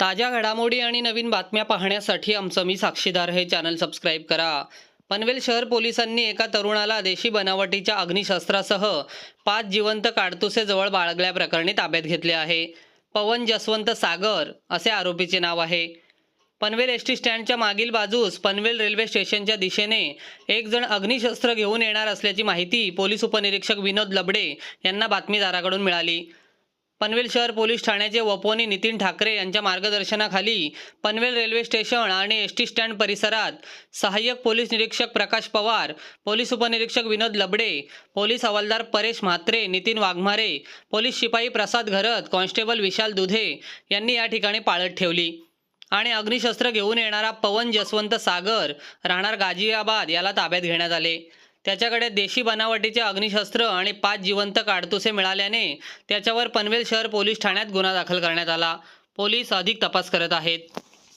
ताज्या घडामोडी आणि नवीन बातम्या पाहण्यासाठी आमचं मी साक्षीदार हे चॅनल सबस्क्राईब करा. पनवेल शहर पोलिसांनी एका तरुणाला देशी बनावटीच्या अग्निशस्त्रासह पाच जिवंत काडतुसे जवळ बाळगल्याप्रकरणी ताब्यात घेतले आहे. पवन जसवंत सागर असे आरोपीचे नाव आहे. पनवेल एस टी स्टँडच्या मागील बाजूस पनवेल रेल्वे स्टेशनच्या दिशेने एक जण अग्निशस्त्र घेऊन येणार असल्याची माहिती पोलीस उपनिरीक्षक विनोद लबडे यांना बातमीदाराकडून मिळाली. पनवेल शहर पोलीस ठाण्याचे वपोनी नितीन ठाकरे यांच्या मार्गदर्शनाखाली पनवेल रेल्वे स्टेशन आणि एस टी स्टँड परिसरात सहाय्यक पोलीस निरीक्षक प्रकाश पवार पोलीस उपनिरीक्षक विनोद लबडे पोलीस हवालदार परेश म्हात्रे नितीन वाघमारे पोलीस शिपाई प्रसाद घरत कॉन्स्टेबल विशाल दुधे यांनी या ठिकाणी पाळत ठेवली. आणि अग्निशस्त्र घेऊन येणारा पवन जसवंत सागर राहणार गाझियाबाद याला ताब्यात घेण्यात आले. त्याच्याकडे देशी बनावटीचे अग्निशस्त्र आणि पाच जिवंत काडतुसे मिळाल्याने त्याच्यावर पनवेल शहर पोलीस ठाण्यात गुन्हा दाखल करण्यात आला. पोलीस अधिक तपास करत आहेत.